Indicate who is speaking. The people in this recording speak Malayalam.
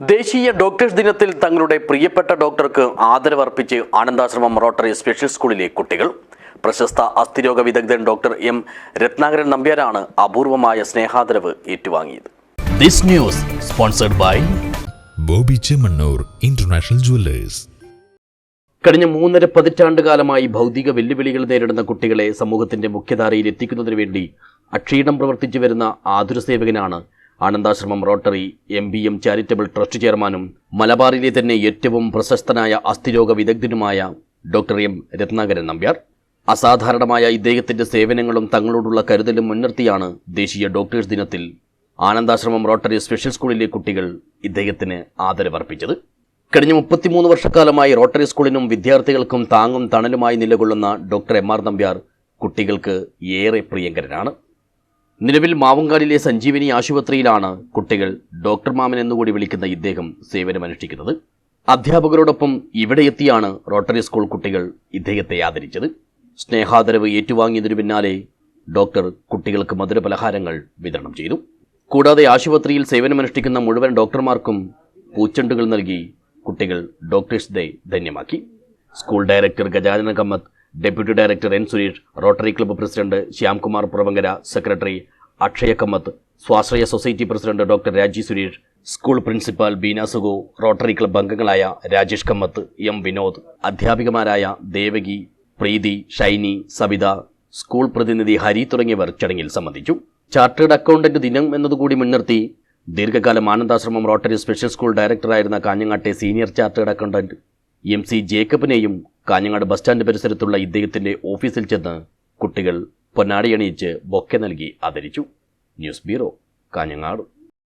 Speaker 1: ദേശീയ ഡോക്ടേഴ്സ് ദിനത്തിൽ തങ്ങളുടെ പ്രിയപ്പെട്ട ഡോക്ടർക്ക് ആദരവർപ്പിച്ച് ആനന്ദാശ്രമം റോട്ടറി സ്പെഷ്യൽ സ്കൂളിലെ കുട്ടികൾ. പ്രശസ്ത അസ്ഥിരോഗ വിദഗ്ധൻ ഡോക്ടർ എം രത്നാകരൻ നമ്പ്യാരാണ് അപൂർവമായ സ്നേഹാദരവ് ഏറ്റുവാങ്ങിയത്.
Speaker 2: Bobby Chemmanur international jewellers.
Speaker 1: കഴിഞ്ഞ മൂന്നര പതിറ്റാണ്ട് കാലമായി ഭൗതിക വെല്ലുവിളികൾ നേരിടുന്ന കുട്ടികളെ സമൂഹത്തിന്റെ മുഖ്യധാരയിൽ എത്തിക്കുന്നതിനു വേണ്ടി അക്ഷീണം പ്രവർത്തിച്ചു വരുന്ന ആതുര സേവകനാണ് Anandashramam Rotary M B M charitable trust ചെയർമാനും മലബാറിലെ തന്നെ ഏറ്റവും പ്രശസ്തനായ അസ്ഥിരോഗ വിദഗ്ധനുമായ ഡോക്ടർ എം. രത്നാകരൻ നമ്പ്യാർ. അസാധാരണമായ ഇദ്ദേഹത്തിന്റെ സേവനങ്ങളും തങ്ങളോടുള്ള കരുതലും മുൻനിർത്തിയാണ് ദേശീയ ഡോക്ടേഴ്സ് ദിനത്തിൽ ആനന്ദാശ്രമം റോട്ടറി സ്പെഷ്യൽ സ്കൂളിലെ കുട്ടികൾ ഇദ്ദേഹത്തിന് ആദരവർപ്പിച്ചത്. കഴിഞ്ഞ മുപ്പത്തിമൂന്ന് വർഷക്കാലമായി റോട്ടറി സ്കൂളിനും വിദ്യാർത്ഥികൾക്കും താങ്ങും തണലുമായി നിലകൊള്ളുന്ന ഡോക്ടർ എം. ആർ. നമ്പ്യാർ കുട്ടികൾക്ക് ഏറെ പ്രിയങ്കരനാണ്. നിലവിൽ മാവുങ്കാലിലെ സഞ്ജീവനി ആശുപത്രിയിലാണ് കുട്ടികൾ ഡോക്ടർ മാമൻ എന്നുകൂടി വിളിക്കുന്ന ഇദ്ദേഹം സേവനമനുഷ്ഠിക്കുന്നത് അധ്യാപകരോടൊപ്പം ഇവിടെ എത്തിയാണ് റോട്ടറി സ്കൂൾ കുട്ടികൾ ഇദ്ദേഹത്തെ ആദരിച്ചത്. സ്നേഹാദരവ് ഏറ്റുവാങ്ങിയതിനു പിന്നാലെ ഡോക്ടർ കുട്ടികൾക്ക് മധുരപലഹാരങ്ങൾ വിതരണം ചെയ്തു. കൂടാതെ ആശുപത്രിയിൽ സേവനമനുഷ്ഠിക്കുന്ന മുഴുവൻ ഡോക്ടർമാർക്കും പൂച്ചെണ്ടുകൾ നൽകി കുട്ടികൾ doctors day ധന്യമാക്കി. School director Gajanana Kamath deputy director N Suresh Rotary club president Shyamkumar Puravankara secretary Akshaya Kamath Swashraya society president doctor Raji Suresh school principal Beena Sugo Rotary club അംഗങ്ങളായ രാജേഷ് കമ്മത്ത് എം വിനോദ് അധ്യാപികമാരായ ദേവകി പ്രീതി ഷൈനി സബിത സ്കൂൾ പ്രതിനിധി ഹരി തുടങ്ങിയവർ ചടങ്ങിൽ സംബന്ധിച്ചു. ചാർട്ടേഡ് അക്കൗണ്ടന്റ് ദിനം എന്നതുകൂടി മുൻനിർത്തി ദീർഘകാലം ആനന്ദാശ്രമം റോട്ടറി സ്പെഷ്യൽ സ്കൂൾ ഡയറക്ടറായിരുന്ന കാഞ്ഞങ്ങാട്ടെ senior chartered accountant M C ജേക്കബിനെയും Kanhangad bus stand പരിസരത്തുള്ള ഇദ്ദേഹത്തിന്റെ ഓഫീസിൽ ചെന്ന് കുട്ടികൾ പൊന്നാടിയണിയിച്ച് ബൊക്കെ നൽകി ആദരിച്ചു. News bureau Kanhangad.